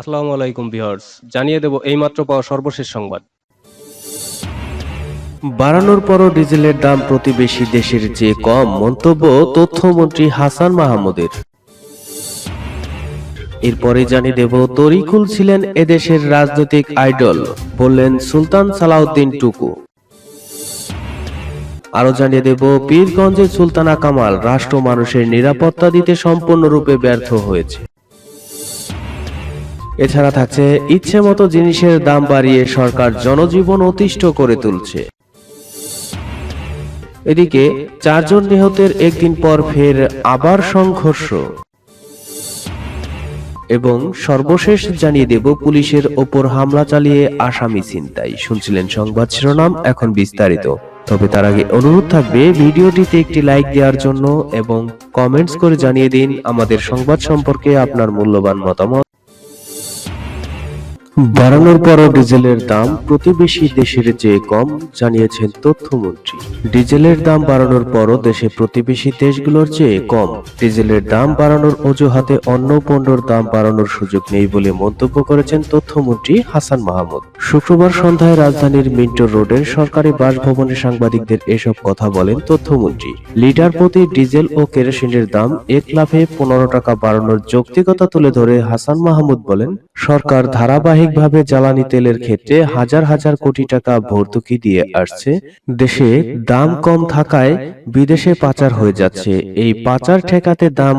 আসসালামু আলাইকুম ভিউয়ার্স, জানিয়ে দেব এইমাত্র পাওয়া সর্বশেষ সংবাদ। বাড়ানোর পরও ডিজেলের দাম প্রতিবেশী দেশের চেয়ে কম মন্তব্য তথ্যমন্ত্রী হাসান মাহমুদের। এরপরে জানিয়ে দেব, তরিকুল ছিলেন এদেশের রাজনৈতিক আইডল, বললেন সুলতান সালাউদ্দিন টুকু। আরও জানিয়ে দেব, পীরগঞ্জের সুলতানা কামাল রাষ্ট্র মানুষের নিরাপত্তা দিতে সম্পূর্ণরূপে ব্যর্থ হয়েছে। এছাড়া থাকছে ইচ্ছে মতো জিনিসের দাম বাড়িয়ে সরকার জনজীবন অতিষ্ঠ করে তুলছে। এদিকে চারজন নিহতের একদিন পর ফের আবার সংঘর্ষ। এবং সর্বশেষ জানিয়ে দেব পুলিশের ওপর হামলা চালিয়ে আসামি ছিনতাই। শুনছিলেন সংবাদ শিরোনাম এখন বিস্তারিত। তবে তার আগে অনুরোধ থাকবে ভিডিওটিতে একটি লাইক দেওয়ার জন্য এবং কমেন্টস করে জানিয়ে দিন আমাদের সংবাদ সম্পর্কে আপনার মূল্যবান মতামত। বাড়ানোর পরও ডিজেলের দাম প্রতিবেশী দেশের চেয়ে কম, জানিয়েছেন তথ্যমন্ত্রী। ডিজেলের দাম বাড়ানোর পরও দেশে প্রতিবেশী দেশগুলোর চেয়ে কম। ডিজেলের দাম বাড়ানোর অজুহাতে অন্য পণ্যের দাম বাড়ানোর সুযোগ নেই বলে মন্তব্য করেছেন তথ্যমন্ত্রী হাসান মাহমুদ। শুক্রবার সন্ধ্যায় রাজধানীর মিন্টো রোডের সরকারি বাসভবনে সাংবাদিকদের এসব কথা বলেন তথ্যমন্ত্রী। লিটার প্রতি ডিজেল ও কেরোসিনের দাম এক লাফে পনেরো টাকা বাড়ানোর যৌক্তিকতা তুলে ধরে হাসান মাহমুদ বলেন, সরকার ধারাবাহিকভাবে জ্বালানি তেলের ক্ষেত্রে হাজার হাজার কোটি টাকা ভর্তুকি দিয়ে আসছে। দেশে দাম কম থাকায় বিদেশে পাচার হয়ে যাচ্ছে। এই পাচার ঠেকাতে দাম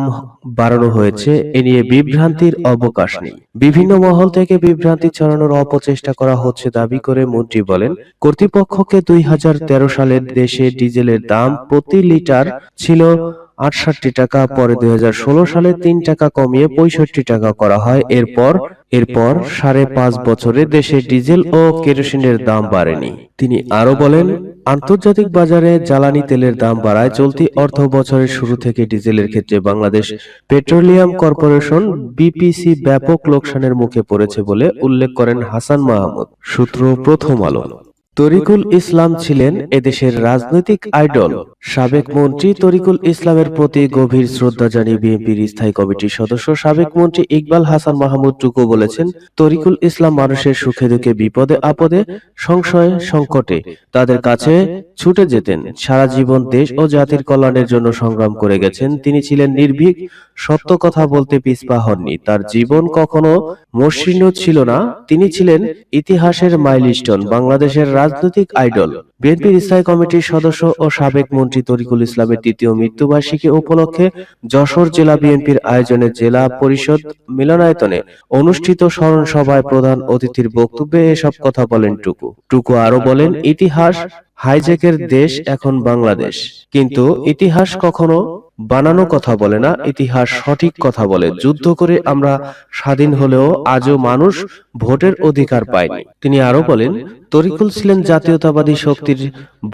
বাড়ানো হয়েছে, এ নিয়ে বিভ্রান্তির অবকাশ নেই। বিভিন্ন মহল থেকে বিভ্রান্তি ছড়ানোর অপচেষ্টা করা হচ্ছে দাবি করে মন্ত্রী বলেন, কর্তৃপক্ষকে দুই হাজার তেরো সালের দেশে ডিজেলের দাম প্রতি লিটার ছিল আটষট্টি টাকা, পরে দুই সালে তিন টাকা কমিয়ে পঁয়ষট্টি টাকা করা হয়। এরপর এরপর সাড়ে পাঁচ বছরে দেশে ডিজেল ও কেরোসিনের দাম বাড়েনি। তিনি আরও বলেন, আন্তর্জাতিক বাজারে জ্বালানি তেলের দাম বাড়ায় চলতি অর্থ বছরের শুরু থেকে ডিজেলের ক্ষেত্রে বাংলাদেশ পেট্রোলিয়াম কর্পোরেশন বিপিসি ব্যাপক লোকসানের মুখে পড়েছে বলে উল্লেখ করেন হাসান মাহমুদ। সূত্র প্রথম আলো। তরিকুল ইসলাম ছিলেন এদেশের রাজনৈতিক আইডল। সাবেক মন্ত্রী তরিকুল ইসলামের প্রতি গভীর শ্রদ্ধা জানিয়ে বিএনপির স্থায়ী কমিটির সদস্য সাবেক মন্ত্রী ইকবাল হাসান মাহমুদ টুকু বলেছেন, তরিকুল ইসলাম মানুষের সুখে দুঃখে, বিপদে, আপদে, সংশয়ে, সংকটে তাদের কাছে ছুটে যেতেন। সারা জীবন দেশ ও জাতির কল্যাণের জন্য সংগ্রাম করে গেছেন। তিনি ছিলেন নির্ভীক, সত্য কথা বলতে পিছপা হননি। তার জীবন কখনো মসৃণ ছিল না। তিনি ছিলেন ইতিহাসের মাইলস্টোন। বাংলাদেশের রাজনৈতিক আইডল। বিএনপির স্থায়ী কমিটির সদস্য ও সাবেক মন্ত্রী তরিকুল ইসলামের তৃতীয় মৃত্যুবার্ষিকী উপলক্ষে যশোর জেলা বিএনপির আয়োজনে জেলা পরিষদ মিলনায়তনে অনুষ্ঠিত স্মরণ সভায় প্রধান অতিথির বক্তব্যে এসব কথা বলেন টুকু। টুকু আরও বলেন, ইতিহাস হাইজেকের দেশ, এখন বাংলাদেশ। কিন্তু ইতিহাস কখনো বানানো কথা বলে না, ইতিহাস সঠিক কথা বলে। যুদ্ধ করে আমরা স্বাধীন হলেও আজও মানুষ ভোটের অধিকার পায়নি। তিনি আরও বলেন তরিকুল ছিলেন জাতীয়তাবাদী শক্তির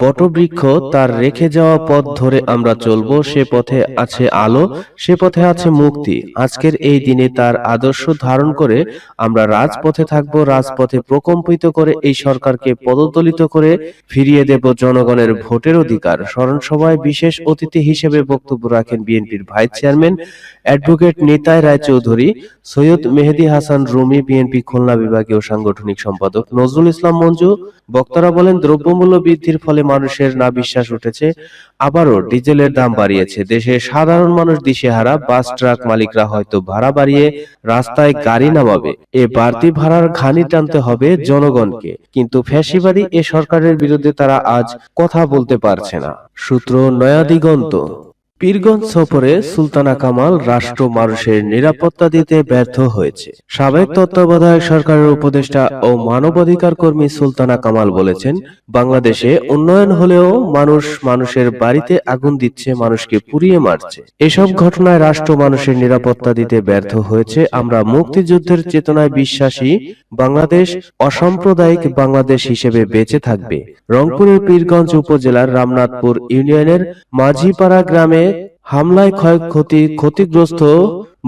বটবৃক্ষ, তার রেখে যাওয়া পথ ধরে আমরা চলব, সে পথে আছে আলো, সে পথে আছে মুক্তি। আজকের এই দিনে তার আদর্শ ধারণ করে আমরা রাজপথে থাকব, রাজপথে প্রকম্পিত করে এই সরকারকে পদদলিত করে ফিরিয়ে দেব জনগণের ভোটের অধিকার। স্মরণ সভায় বিশেষ অতিথি হিসেবে বক্তব্য রাখেন বিএনপির vice chairman advocate Nitai Roychowdhury, Syed Mehedi Hasan Rumi, BNP Khulna বিভাগীয় সাংগঠনিক সম্পাদক নজরুল ইসলাম মঞ্জু বক্তারা বলেন দ্রব্যমূল্য বৃদ্ধির ফলে মানুষের না বিশ্বাস উঠেছে, আবারও ডিজেলের দাম বাড়িয়েছে। দেশে সাধারণ মানুষ দিশেহারা, বাস ট্রাক মালিকরা হয়তো ভাড়া বাড়িয়ে রাস্তায় গাড়ি নামাবে। এ বাড়তি ভাড়ার ঘানি টানতে হবে জনগণকে। কিন্তু ফ্যাসিবাদী এ সরকারের বিরুদ্ধে তারা আজ কথা বলতে পারছে না। সূত্র নয়া দিগন্ত পীরগঞ্জ সফরে সুলতানা কামাল রাষ্ট্র মানুষের নিরাপত্তা দিতে ব্যর্থ হয়েছে। সাবেক তত্ত্বাবধায়ক সরকারের উপদেষ্টা ও মানবাধিকার কর্মী সুলতানা কামাল বলেছেন বাংলাদেশে উন্নয়ন হলেও মানুষ মানুষের বাড়িতে আগুন দিচ্ছে মানুষকে পুড়িয়ে মারছে। এসব ঘটনায় রাষ্ট্র মানুষের নিরাপত্তা দিতে ব্যর্থ হয়েছে। আমরা মুক্তিযুদ্ধের চেতনায় বিশ্বাসী। বাংলাদেশ অসাম্প্রদায়িক বাংলাদেশ হিসেবে বেঁচে থাকবে। রংপুরের পীরগঞ্জ উপজেলার রামনাথপুর ইউনিয়নের মাঝিপাড়া গ্রামে হামলায় ক্ষয়ক্ষতি ক্ষতিগ্রস্ত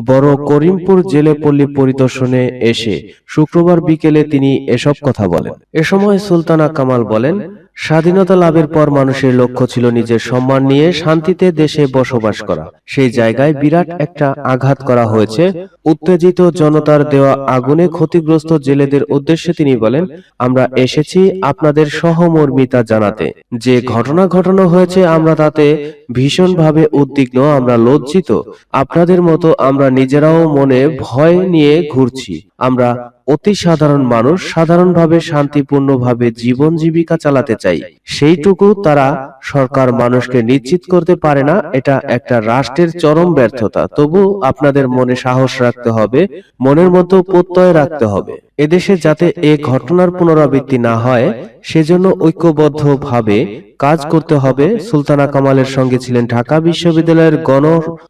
বড় করিমপুর জেলে পল্লী পরিদর্শনে এসে শুক্রবার বিকেলে তিনি এসব কথা বলেন। এ সময় সুলতানা কামাল বলেন স্বাধীনতা লাভের পর মানুষের লক্ষ্য ছিল নিজের সম্মান নিয়ে শান্তিতে দেশে বসবাস করা। সেই জায়গায় বিরাট একটা আঘাত করা হয়েছে। উত্তেজিত জনতার দেওয়া আগুনে ক্ষতিগ্রস্ত জেলেদের উদ্দেশ্যে তিনি বলেন, আমরা এসেছি আপনাদের সহমর্মিতা জানাতে। যে ঘটনা ঘটানো হয়েছে আমরা তাতে ভীষণভাবে উদ্বিগ্ন, আমরা লজ্জিত। আপনাদের মতো আমরা নিজেরাও মনে ভয় নিয়ে ঘুরছি। আমরা অতি সাধারণ মানুষ সাধারণভাবে শান্তিপূর্ণভাবে জীবন জীবিকা চালাতে চাই। সেইটুকু তারা সরকার মানুষকে নিশ্চিত করতে পারে না, এটা একটা রাষ্ট্রের চরম ব্যর্থতা। তবু আপনাদের মনে সাহস রাখতে হবে, মনের মতো প্রত্যয় রাখতে হবে। এদেশে যাতে এ ঘটনার পুনরাবৃত্তি না হয়, সেজন্য ঐক্যবদ্ধভাবে কাজ করতে হবে। সুলতানা কামালের সঙ্গে ছিলেন ঢাকা বিশ্ববিদ্যালয়ের গণ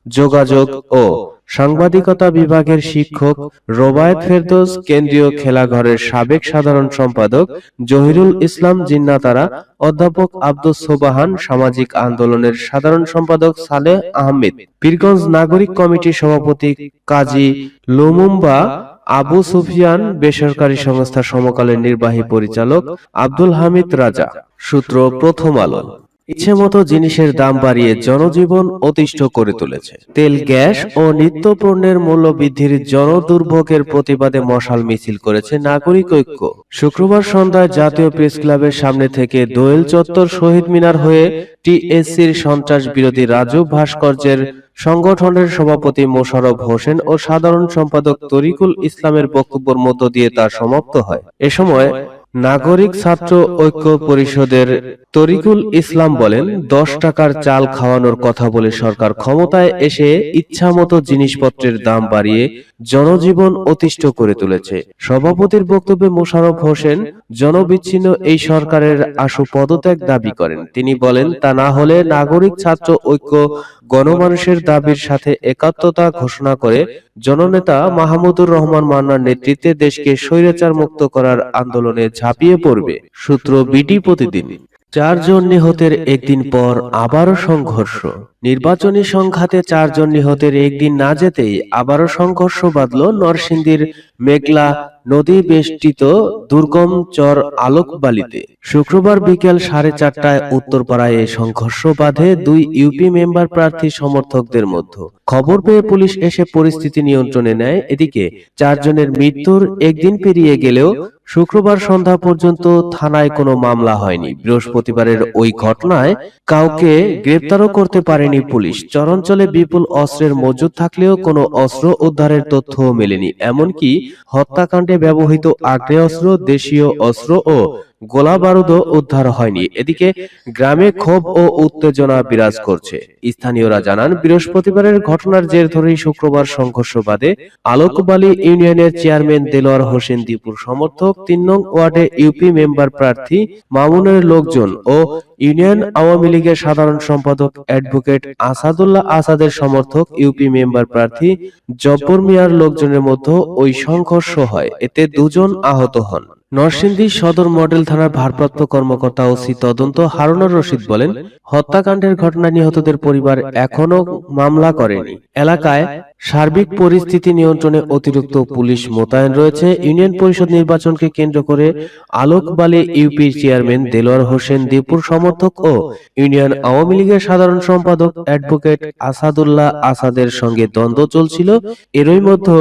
যোগাযোগ ও সাংবাদিকতা বিভাগের শিক্ষক রোবায়েত ফেরদৌস কেন্দ্রীয় খেলাঘরের সাবেক সাধারণ সম্পাদক জহিরুল ইসলাম জিন্নাতারা অধ্যাপক আব্দুস সোবাহান সামাজিক আন্দোলনের সাধারণ সম্পাদক সালেহ আহমেদ পীরগঞ্জ নাগরিক কমিটির সভাপতি কাজী লুমুম্বা আবু সুফিয়ান বেসরকারি সংস্থা সমকালের নির্বাহী পরিচালক আব্দুল হামিদ রাজা। সূত্র প্রথম আলো। ইচ্ছে মতো জিনিসের দাম বাড়িয়ে জনজীবন অতিষ্ঠ করে তুলেছে। তেল, গ্যাস ও নিত্য পণ্যের মূল্য বৃদ্ধির জনদুর্ভোগের প্রতিবাদে মশাল মিছিল করেছে নাগরিক ঐক্য। শুক্রবার সন্ধ্যায় জাতীয় প্রেস ক্লাবের সামনে থেকে দোয়েল চত্বর শহীদ মিনার হয়ে টিএসসির সন্ত্রাস বিরোধী রাজু ভাস্কর্যের সংগঠনের সভাপতি মোশারফ হোসেন ও সাধারণ সম্পাদক তরিকুল ইসলামের বক্তব্যের মধ্য দিয়ে তা সমাপ্ত হয়। এ সময় নাগরিক ছাত্র ঐক্য পরিষদের তরিকুল ইসলাম বলেন দশ টাকার চাল খাওয়ানোর কথা বলে সরকার ক্ষমতায় এসে ইচ্ছামতো জিনিসপত্রের দাম বাড়িয়ে জনজীবন অতিষ্ঠ করে তুলেছে। সভাপতির বক্তব্যে মোশাররফ হোসেন জনবিচ্ছিন্ন এই সরকারের আশু পদত্যাগ দাবি করেন। তিনি বলেন তা না হলে নাগরিক ছাত্র ঐক্য গণমানুষের দাবির সাথে একাত্মতা ঘোষণা করে জননেতা মাহমুদুর রহমান মান্নার নেতৃত্বে দেশকে স্বৈরাচার মুক্ত করার আন্দোলনে ঝাঁপিয়ে পড়বে, সূত্র বিটি প্রতিদিন। চারজন নিহতের একদিন পর আবারও সংঘর্ষ। নির্বাচনী সংঘাতে চারজন নিহতের একদিন না যেতেই আবারও সংঘর্ষ বাঁধল নরসিংদীর মেঘলা নদী বেষ্টিত দুর্গম চর আলোকবালিতে। শুক্রবার বিকেল সাড়ে চারটায় উত্তরপাড়ায় এই সংঘর্ষ বাঁধে দুই ইউপি মেম্বার প্রার্থী সমর্থকদের মধ্যে। খবর পেয়ে পুলিশ এসে পরিস্থিতি নিয়ন্ত্রণে নেয়। এদিকে চারজনের মৃত্যুর একদিন পেরিয়ে গেলেও শুক্রবার সন্ধ্যা পর্যন্ত থানায় কোনো মামলা হয়নি। বৃহস্পতিবারের ওই ঘটনায় কাউকে গ্রেপ্তারও করতে পারেনি পুলিশ। চরাঞ্চলে বিপুল অস্ত্রের মজুদ থাকলেও কোনো অস্ত্র উদ্ধারের তথ্য মেলেনি। এমনকি হত্যাকাণ্ডে ব্যবহৃত আগ্নেয়াস্ত্র দেশীয় অস্ত্র ও গোলা বারুদও উদ্ধার হয়নি। এদিকে গ্রামে ক্ষোভ ও উত্তেজনা বিরাজ করছে। স্থানীয়রা জানান, বৃহস্পতিবারের ঘটনার জের ধরেই শুক্রবার সংঘর্ষ বাদে আলোকবালী ইউনিয়নের চেয়ারম্যান দেলোয়ার হোসেন দীপুর সমর্থক তিন নং ওয়ার্ডে ইউপি মেম্বার প্রার্থী মামুনের লোকজন ও ইউনিয়ন আওয়ামী লীগের সাধারণ সম্পাদক অ্যাডভোকেট আসাদুল্লাহ আসাদের সমর্থক ইউপি মেম্বার প্রার্থী জব্বর মিয়ার লোকজনের মধ্যে ওই সংঘর্ষ হয়। এতে দুজন আহত হন। নরসিংদী সদর মডেল থানার ভারপ্রাপ্ত কর্মকর্তা ওসি তদন্ত হারুনুর রশিদ বলেন, হত্যাকাণ্ডের ঘটনায় নিহতদের পরিবার এখনও মামলা করেনি। এলাকায় সার্বিক পরিস্থিতি নিয়ন্ত্রণে অতিরিক্ত পুলিশ মোতায়েন রয়েছে। ইউনিয়ন পরিষদ নির্বাচনকে কেন্দ্র করে আলোকবালী ইউপি চেয়ারম্যান দেলোয়ার হোসেন দীপুর সমর্থক ও ইউনিয়ন আওয়ামী লীগের সাধারণ সম্পাদক অ্যাডভোকেট আসাদুল্লাহ আসাদের সঙ্গে দ্বন্দ্ব চলছিল। এরই মধ্যে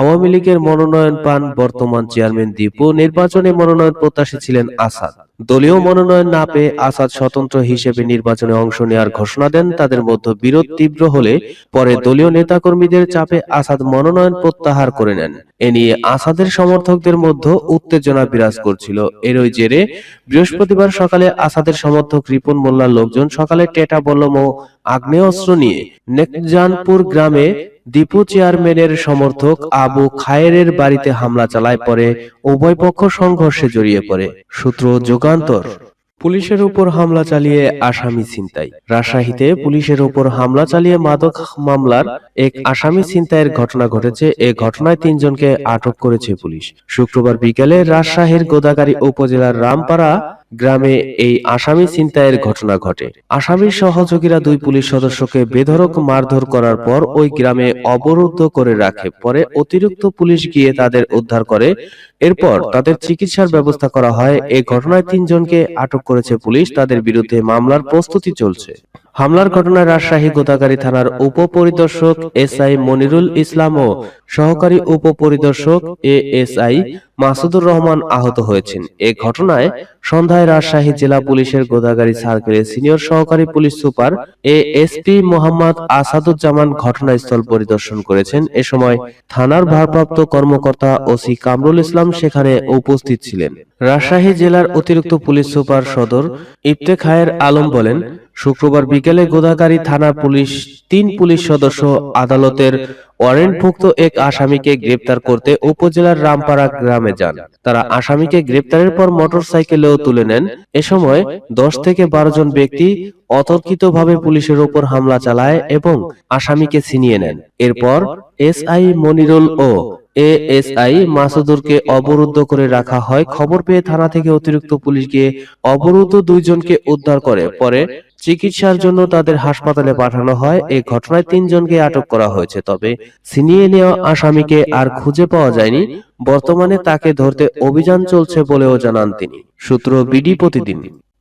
আওয়ামী লীগের মনোনয়ন পান বর্তমান চেয়ারম্যান দীপু। নির্বাচনে মনোনয়ন প্রত্যাশী ছিলেন আসাদ। দলীয় মনোনয়ন না পেয়ে আসাদ স্বতন্ত্র হিসেবে নির্বাচনে অংশ নেওয়ার ঘোষণা দেন তাদের মধ্যে বিরোধ তীব্র হলে পরে দলীয় নেতাকর্মীদের চাপে আসাদ মনোনয়ন প্রত্যাহার করে নেন। এ নিয়ে আসাদের সমর্থকদের মধ্যে উত্তেজনা বিরাজ করছিল। এরই জেরে বৃহস্পতিবার সকালে আসাদের সমর্থক রিপন মোল্লার লোকজন সকালে টেটা বল্লম ও আগ্নেয়াস্ত্র নিয়ে নেকজানপুর গ্রামে দীপু চেয়ারম্যানের সমর্থক আবু খায়েরের বাড়িতে হামলা চালায় পরে উভয় পক্ষ সংঘর্ষে জড়িয়ে পড়ে। সূত্র যুগান্তর। পুলিশের উপর হামলা চালিয়ে আসামি ছিনতাই। রাজশাহীতে পুলিশের উপর হামলা চালিয়ে মাদক মামলার এক আসামি ছিনতাইয়ের ঘটনা ঘটেছে। এ ঘটনায় তিনজনকে আটক করেছে পুলিশ। শুক্রবার বিকেলে রাজশাহীর গোদাগাড়ী উপজেলার রামপাড়া গ্রামে এই আসামি ছিনতাইয়ের ঘটনা ঘটে। আসামির সহযোগীরা দুই পুলিশ সদস্যকে বেধরক মারধর করার পর ওই গ্রামে অবরুদ্ধ করে রাখে। পরে অতিরিক্ত পুলিশ গিয়ে তাদের উদ্ধার করে। এরপর তাদের চিকিৎসার ব্যবস্থা করা হয়। এ ঘটনায় তিনজনকে আটক করেছে পুলিশ। তাদের বিরুদ্ধে মামলার প্রস্তুতি চলছে। হামলার ঘটনায় রাজশাহী গোদাগাড়ী থানার উপপরিদর্শক এসআই মনিরুল ইসলাম ও সহকারী উপপরিদর্শক A S I Masudur Rahman আহত হয়েছেন। এ ঘটনায় সন্ধ্যায় রাজশাহী জেলা পুলিশের গোদাগাড়ী সার্কেলের সিনিয়র সহকারী police super A SP Mohammad Asaduzzaman ঘটনাস্থল পরিদর্শন করেছেন। এ সময় থানার ভারপ্রাপ্ত কর্মকর্তা ওসি কামরুল ইসলাম সেখানে উপস্থিত ছিলেন। রাজশাহী জেলার অতিরিক্ত পুলিশ সুপার সদর ইফতেখায়ের আলম বলেন শুক্রবার বিকেলে গোদাগাড়ী থানা পুলিশ তিন পুলিশ সদস্য আদালতের ওয়ারেন্টভুক্ত এক আসামিকে গ্রেপ্তার করতে উপজেলার রামপাড়া গ্রামে যান। তারা আসামিকে গ্রেপ্তারের পর মোটরসাইকেলেও তুলে নেন। এ সময় দশ থেকে বারো জন ব্যক্তি অতর্কিতভাবে পুলিশের ওপর হামলা চালায় এবং আসামিকে ছিনিয়ে নেন। এরপর এসআই মনিরুল ও এ এস এএসআই মাসুদুরকে অবরুদ্ধ করে রাখা হয়। খবর পেয়ে থানা থেকে অতিরিক্ত পুলিশ গিয়ে অবরুদ্ধ দুইজনকে উদ্ধার করে। পরে চিকিৎসার জন্য তাদের হাসপাতালে পাঠানো হয়। এই ঘটনায় তিনজনকে আটক করা হয়েছে। তবে সিনিয়ে নেওয়া আসামিকে আর খুঁজে পাওয়া যায়নি। বর্তমানে তাকে ধরতে অভিযান চলছে বলেও জানান তিনি। সূত্র বিডি প্রতিদিন।